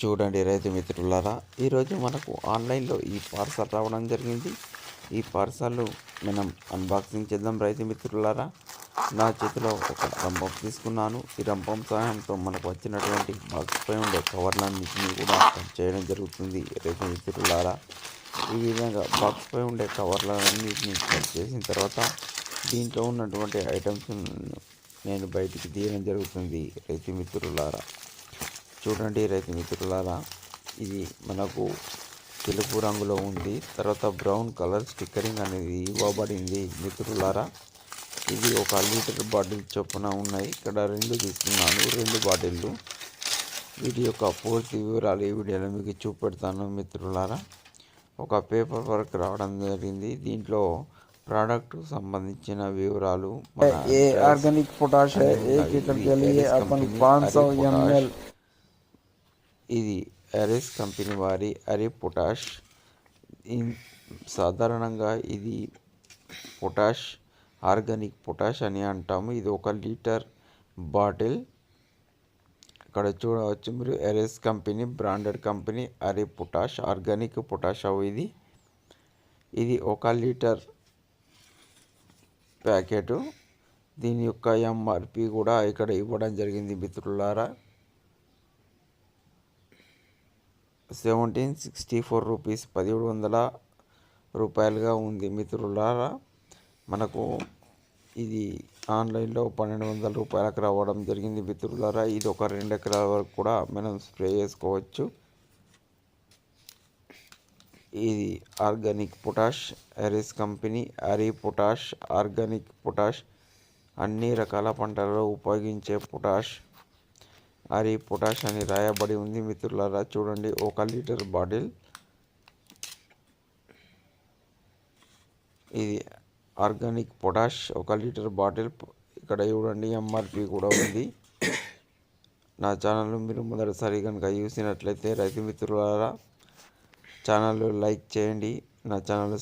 చూడండి రైతు మిత్రులారా ఈరోజు మనకు ఆన్లైన్లో ఈ పార్సల్ రావడం జరిగింది. ఈ పార్సల్ మనం అన్బాక్సింగ్ చేద్దాం రైతు మిత్రులారా. నా చేతిలో ఒక రంపం తీసుకున్నాను. ఈ రంపం సహాయంతో మనకు వచ్చినటువంటి బాక్స్ పై ఉండే కవర్లన్నింటినీ కూడా కట్ చేయడం జరుగుతుంది రైతు మిత్రులారా. ఈ విధంగా బాక్స్ పై ఉండే కవర్లన్నింటినీ కట్ చేసిన తర్వాత దీంట్లో ఉన్నటువంటి ఐటమ్స్ నేను బయటికి తీయడం జరుగుతుంది రైతు మిత్రులారా. చూడండి రైతు మిత్రులారా ఇది మనకు తెలుపు రంగులో ఉంది తర్వాత బ్రౌన్ కలర్ స్టిక్కరింగ్ అనేది ఇవ్వబడింది మిత్రులారా ఇది ఒక లీటర్ బాటిల్ చొప్పున ఉన్నాయి ఇక్కడ రెండు తీసుకున్నాను రెండు బాటిళ్ళు వీటి యొక్క పూర్తి వివరాలు ఈ వీడియోలో మీకు చూపెడతాను మిత్రులారా ఒక పేపర్ వర్క్ రావడం జరిగింది దీంట్లో ప్రోడక్ట్ సంబంధించిన వివరాలు మన ये address, ऑर्गेनिक पोटाश है అనేది एक लीटर ఇది के लिए एरिस अपन कंपनी 500 अरे एम पोटाश एल ఇది అరిస్ కంపెనీ వారి అరి పొటాష్. సాధారణంగా ఇది పొటాష్ ఆర్గానిక్ పొటాష్ అని అంటాము. ఇది ఒక లీటర్ బాటిల్. ఇక్కడ చూడవచ్చు మీరు ఎరెస్ కంపెనీ బ్రాండెడ్ కంపెనీ అరే పొటాష్ ఆర్గానిక్ పొటాష్ అవు ఇది. ఇది ఒక లీటర్ ప్యాకెట్. దీని యొక్క ఎంఆర్పి కూడా ఇక్కడ ఇవ్వడం జరిగింది మిత్రులారా. సెవెంటీన్ సిక్స్టీ ఫోర్ రూపీస్ పదిహేడు వందల రూపాయలుగా ఉంది. మిత్రులారా మనకు ఇది ఆన్లైన్లో పన్నెండు వందల రూపాయలకు రావడం జరిగింది. మిత్రులారా ఇది ఒక రెండు ఎకరాల వరకు కూడా మనం స్ప్రే చేసుకోవచ్చు. ఇది ఆర్గానిక్ పొటాష్ ఎరిస్ కంపెనీ హరి పొటాష్ ఆర్గానిక్ పొటాష్ అన్ని రకాల పంటలలో ఉపయోగించే పొటాష్. అరి పొటాష్ అని రాయబడి ఉంది. మిత్రులారా చూడండి. ఒక లీటర్ బాటిల్. ఇది ఆర్గానిక్ పొటాష్. ఒక లీటర్ బాటిల్. ఇక్కడ చూడండి ఎంఆర్పి కూడా ఉంది. నా ఛానల్ మీరు మొదటిసారి కనుక చూసినట్లయితే రైతు మిత్రులారా ఛానల్ లైక్ చేయండి. నా ఛానల్